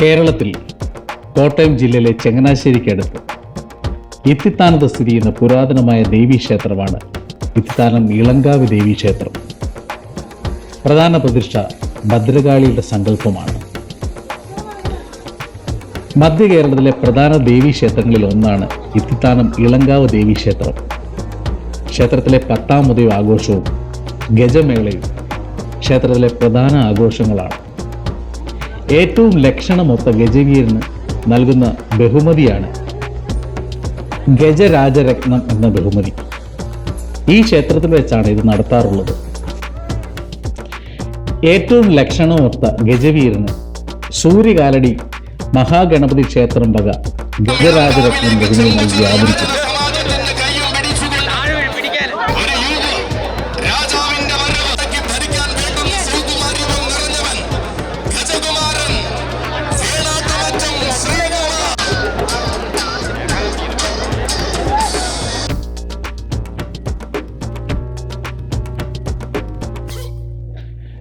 കേരളത്തിൽ കോട്ടയം ജില്ലയിലെ ചങ്ങനാശ്ശേരിക്കടുത്ത് ഇത്തിത്താനത്ത് സ്ഥിതി ചെയ്യുന്ന പുരാതനമായ ദേവീക്ഷേത്രമാണ് ഇത്തിത്താനം ഇളങ്കാവ് ദേവീക്ഷേത്രം പ്രധാന പ്രതിഷ്ഠ ഭദ്രകാളിയുടെ സങ്കല്പമാണ്. മധ്യ കേരളത്തിലെ പ്രധാന ദേവീക്ഷേത്രങ്ങളിൽ ഒന്നാണ് ഇത്തിത്താനം ഇളങ്കാവ് ദേവീക്ഷേത്രം ക്ഷേത്രത്തിലെ പത്താം മുതൽ ആഘോഷവും ഗജമേളയും ക്ഷേത്രത്തിലെ പ്രധാന ആഘോഷങ്ങളാണ്. ഏറ്റവും ലക്ഷണമൊത്ത ഗജവീരന് നൽകുന്ന ബഹുമതിയാണ് ഗജരാജരത്നം എന്ന ബഹുമതി. ഈ ക്ഷേത്രത്തിൽ വെച്ചാണ് ഇത് നടത്താറുള്ളത്. ഏറ്റവും ലക്ഷണമൊത്ത ഗജവീരന് സൂര്യകാലടി മഹാഗണപതി ക്ഷേത്രം വക ഗജരാജരത്നം ബഹുമതി നൽകി ആദരിക്കുന്നു.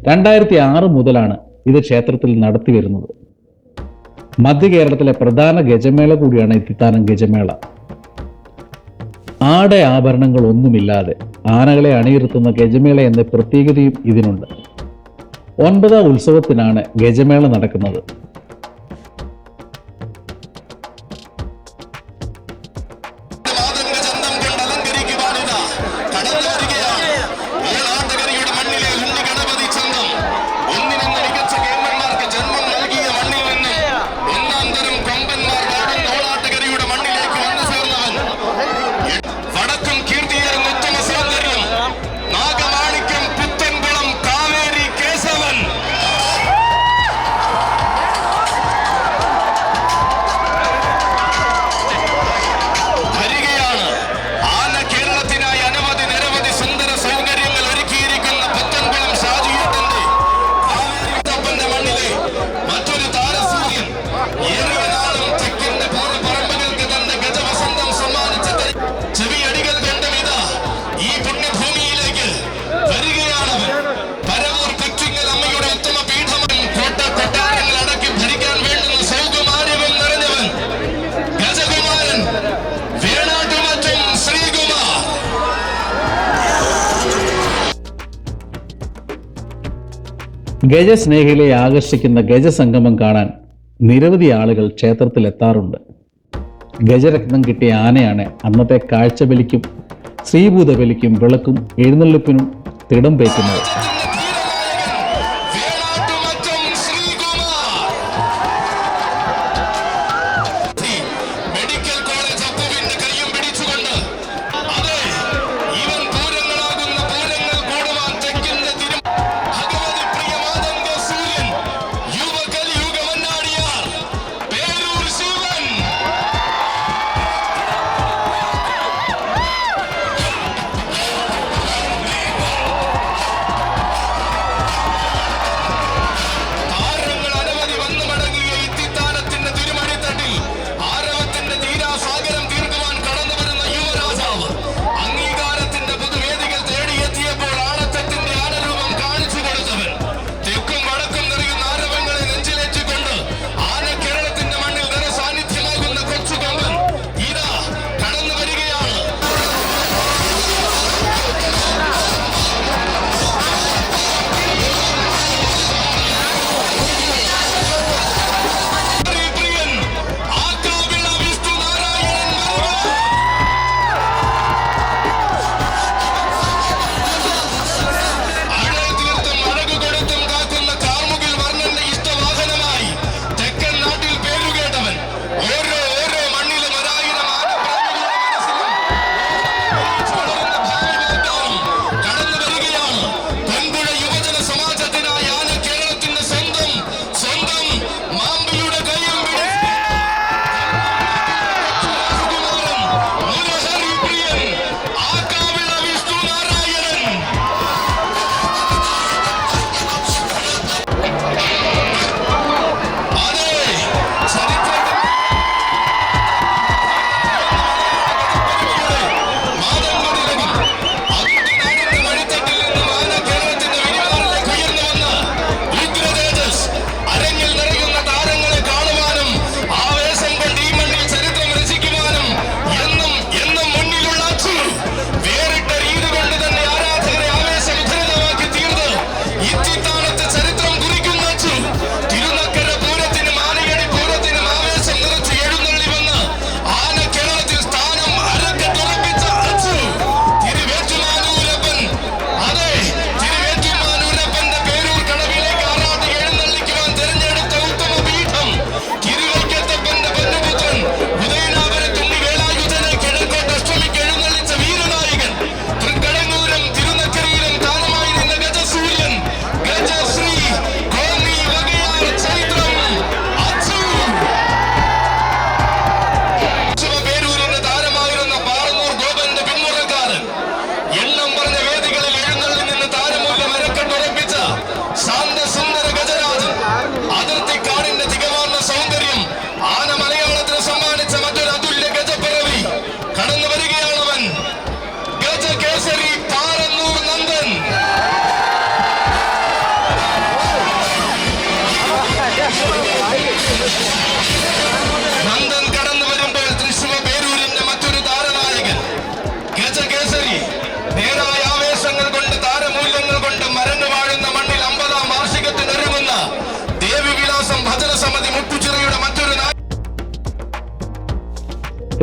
രണ്ടായിരത്തി ആറ് മുതലാണ് ഇത് ക്ഷേത്രത്തിൽ നടത്തി വരുന്നത്. മധ്യ കേരളത്തിലെ പ്രധാന ഗജമേള കൂടിയാണ് ഇത്തിത്താനം ഗജമേള. ആട ആഭരണങ്ങൾ ഒന്നുമില്ലാതെ ആനകളെ അണിയിരുത്തുന്ന ഗജമേള എന്ന പ്രത്യേകതയും ഇതിനുണ്ട്. ഒൻപതാം ഉത്സവത്തിനാണ് ഗജമേള നടക്കുന്നത്. ഗജസ്നേഹികളെ ആകർഷിക്കുന്ന ഗജസംഗമം കാണാൻ നിരവധി ആളുകൾ ക്ഷേത്രത്തിൽ എത്താറുണ്ട് ഗജരത്നം കിട്ടിയ ആനയാണ് അന്നത്തെ കാഴ്ചബലിക്കും ശ്രീഭൂതബലിക്കും വിളക്കും എഴുന്നള്ളിപ്പിനും തിടം പേറ്റുന്നത്.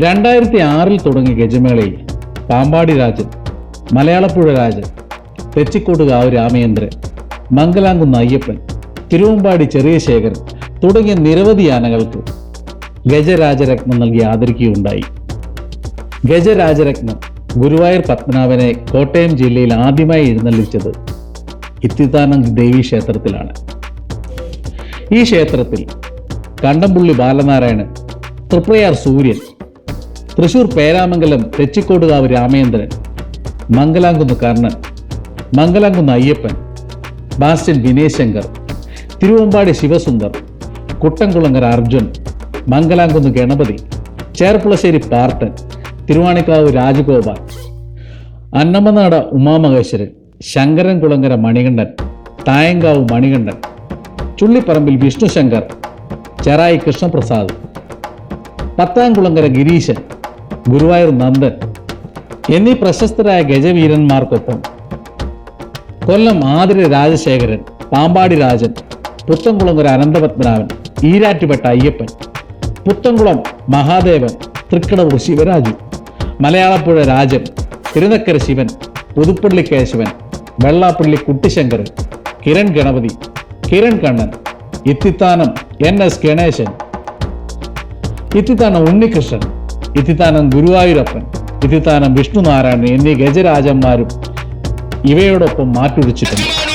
രണ്ടായിരത്തി ആറിൽ തുടങ്ങിയ ഗജമേളയിൽ പാമ്പാടി രാജൻ മലയാളപ്പുഴ രാജൻ തെച്ചിക്കോട് കാവ് രാമേന്ദ്രൻ മംഗലാംകുന്ന് അയ്യപ്പൻ തിരുവമ്പാടി ചെറിയ ശേഖരൻ തുടങ്ങിയ നിരവധി ആനകൾക്ക് ഗജരാജരത്നം നൽകി ആദരിക്കുകയുണ്ടായി. ഗജരാജരത്നം ഗുരുവായൂർ പത്മനാഭനെ കോട്ടയം ജില്ലയിൽ ആദ്യമായി എഴുന്നള്ളിച്ചത് ഇത്തിത്താനം ദേവി ക്ഷേത്രത്തിലാണ്. ഈ ക്ഷേത്രത്തിൽ കണ്ടംപുള്ളി ബാലനാരായണൻ തൃപ്രയാർ സൂര്യൻ തൃശൂർ പേരാമംഗലം തെച്ചിക്കോടുകാവ് രാമേന്ദ്രൻ മംഗലാംകുന്ന് കർണൻ മംഗലാംകുന്ന് അയ്യപ്പൻ ബാസ്റ്റൻ വിനയശങ്കർ തിരുവമ്പാടി ശിവസുന്ദർ കുട്ടംകുളങ്ങര അർജുൻ മംഗലാംകുന്ന് ഗണപതി ചേർപ്പുളശ്ശേരി പാർട്ടൻ തിരുവാണിക്കാവ് രാജഗോപാൽ അന്നമനാട ഉമാമഹേശ്വരൻ ശങ്കരൻ കുളങ്ങര മണികണ്ഠൻ തായങ്കാവ് മണികണ്ഠൻ ചുള്ളിപ്പറമ്പിൽ വിഷ്ണുശങ്കർ ചെറായി കൃഷ്ണപ്രസാദ് പത്താംകുളങ്ങര ഗിരീശൻ ഗുരുവായൂർ നന്ദൻ എന്നീ പ്രശസ്തരായ ഗജവീരന്മാർക്കൊപ്പം കൊല്ലം ആതിര രാജശേഖരൻ പാമ്പാടി രാജൻ പുത്തൻകുളങ്ങര അനന്തപത്മനാഭൻ ഈരാറ്റുപെട്ട അയ്യപ്പൻ പുത്തംകുളം മഹാദേവൻ തൃക്കടവൂർ ശിവരാജു മലയാളപ്പുഴ രാജൻ തിരുനക്കര ശിവൻ പുതുപ്പള്ളി കേശവൻ വെള്ളാപ്പള്ളി കുട്ടിശങ്കരൻ കിരൺ ഗണപതി കിരൺ കണ്ണൻ ഇത്തിത്താനം എൻ എസ് ഗണേശൻ ഇത്തിത്താനം ഉണ്ണികൃഷ്ണൻ ഇത്തിത്താനം ഗുരുവായൂരപ്പൻ ഇത്തിത്താനം വിഷ്ണുനാരായണൻ എന്നീ ഗജരാജന്മാരും ഇവയോടൊപ്പം മാറ്റുരച്ചിട്ടുണ്ട്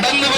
கடந்து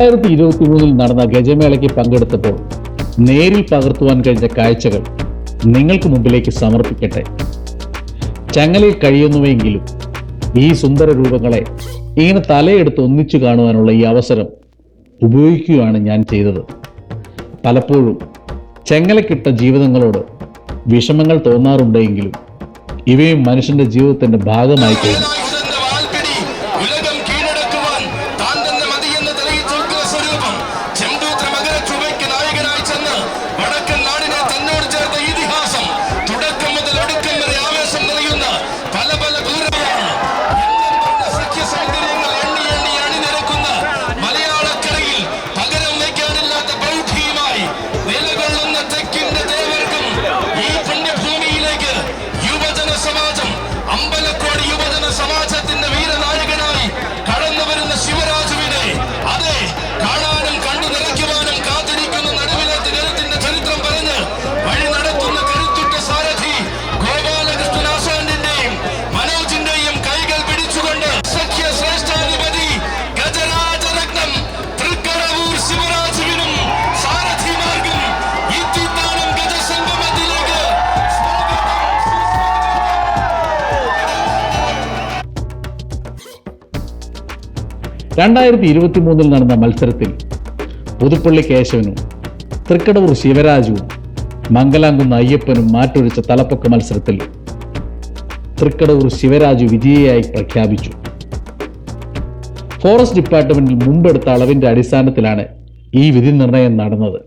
രണ്ടായിരത്തി ഇരുപത്തി മൂന്നിൽ നടന്ന ഗജമേളയ്ക്ക് പങ്കെടുത്തപ്പോൾ നേരിൽ പകർത്തുവാൻ കഴിഞ്ഞ കാഴ്ചകൾ നിങ്ങൾക്ക് മുമ്പിലേക്ക് സമർപ്പിക്കട്ടെ. ചങ്ങലയിൽ കഴിയുന്നുവെങ്കിലും ഈ സുന്ദര രൂപങ്ങളെ ഇങ്ങനെ തലയെടുത്ത് ഒന്നിച്ചു കാണുവാനുള്ള ഈ അവസരം ഉപയോഗിക്കുകയാണ് ഞാൻ ചെയ്തത്. പലപ്പോഴും ചെങ്ങലക്കിട്ട ജീവിതങ്ങളോട് വിഷമങ്ങൾ തോന്നാറുണ്ടെങ്കിലും ഇവയും മനുഷ്യന്റെ ജീവിതത്തിന്റെ ഭാഗമായി കഴിഞ്ഞു. രണ്ടായിരത്തി ഇരുപത്തി മൂന്നിൽ നടന്ന മത്സരത്തിൽ പുതുപ്പള്ളി കേശവനും തൃക്കടവൂർ ശിവരാജുവും മംഗലാംകുന്ന് അയ്യപ്പനും മാറ്റൊഴിച്ച തലപ്പൊക്ക മത്സരത്തിൽ തൃക്കടവൂർ ശിവരാജു വിജയിയായി പ്രഖ്യാപിച്ചു. ഫോറസ്റ്റ് ഡിപ്പാർട്ട്മെന്റിൽ മുമ്പെടുത്ത അളവിന്റെ അടിസ്ഥാനത്തിലാണ് ഈ വിധി നിർണയം നടന്നത്.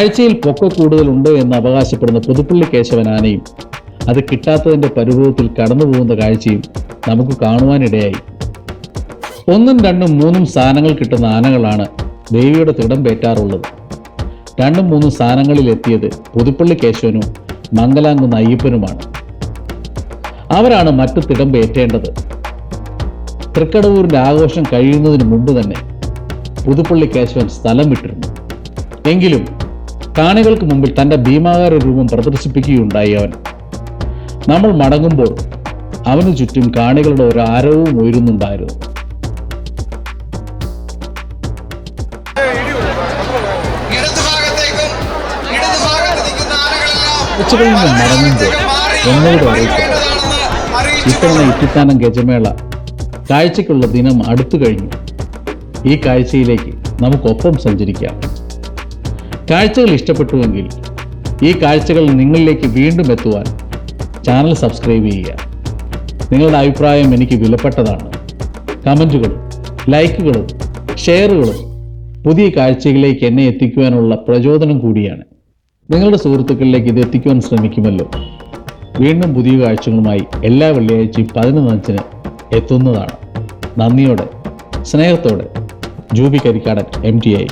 കാഴ്ചയിൽ പൊക്ക കൂടുതലുണ്ട് എന്ന് അവകാശപ്പെടുന്ന പുതുപ്പള്ളി കേശവൻ ആനയും അത് കിട്ടാത്തതിന്റെ പരിഭവത്തിൽ കടന്നു പോകുന്ന കാഴ്ചയും നമുക്ക് കാണുവാനിടയായി. ഒന്നും രണ്ടും മൂന്നും സ്ഥാനങ്ങൾ കിട്ടുന്ന ആനകളാണ് ദേവിയുടെ തിടം പേറ്റാറുള്ളത്. രണ്ടും മൂന്നും സ്ഥാനങ്ങളിൽ എത്തിയത് പുതുപ്പള്ളി കേശവനും മംഗലാംകുന്ന അയ്യപ്പനുമാണ്. അവരാണ് മറ്റു തിടം പേറ്റേണ്ടത്. തൃക്കടവൂരിന്റെ ആഘോഷം കഴിയുന്നതിന് മുമ്പ് തന്നെ പുതുപ്പള്ളി കേശവൻ സ്ഥലം വിട്ടിരുന്നു. എങ്കിലും കാണികൾക്ക് മുമ്പിൽ തന്റെ ഭീമാകാര രൂപം പ്രദർശിപ്പിക്കുകയുണ്ടായി അവൻ. നമ്മൾ മടങ്ങുമ്പോൾ അവന് ചുറ്റും കാണികളുടെ ഒരു ആരവവും ഉയരുന്നുണ്ടായിരുന്നു. ഉച്ചകളിൽ നിന്ന് മടങ്ങുമ്പോൾ എന്നോട് ഇത്തവണ ഇത്തിത്താനം ഗജമേള കാഴ്ചയ്ക്കുള്ള ദിനം അടുത്തു കഴിഞ്ഞു. ഈ കാഴ്ചയിലേക്ക് നമുക്കൊപ്പം സഞ്ചരിക്കാം. കാഴ്ചകൾ ഇഷ്ടപ്പെട്ടുവെങ്കിൽ ഈ കാഴ്ചകൾ നിങ്ങളിലേക്ക് വീണ്ടും എത്തുവാൻ ചാനൽ സബ്സ്ക്രൈബ് ചെയ്യുക. നിങ്ങളുടെ അഭിപ്രായം എനിക്ക് വിലപ്പെട്ടതാണ്. കമന്റുകളും ലൈക്കുകളും ഷെയറുകളും പുതിയ കാഴ്ചകളിലേക്ക് എന്നെ എത്തിക്കുവാനുള്ള പ്രചോദനം കൂടിയാണ്. നിങ്ങളുടെ സുഹൃത്തുക്കളിലേക്ക് ഇത് എത്തിക്കുവാൻ ശ്രമിക്കുമല്ലോ. വീണ്ടും പുതിയ കാഴ്ചകളുമായി എല്ലാ വെള്ളിയാഴ്ചയും പതിനൊന്നഞ്ചിന് എത്തുന്നതാണ്. നന്ദിയോടെ സ്നേഹത്തോടെ Juby Karikkadan M T I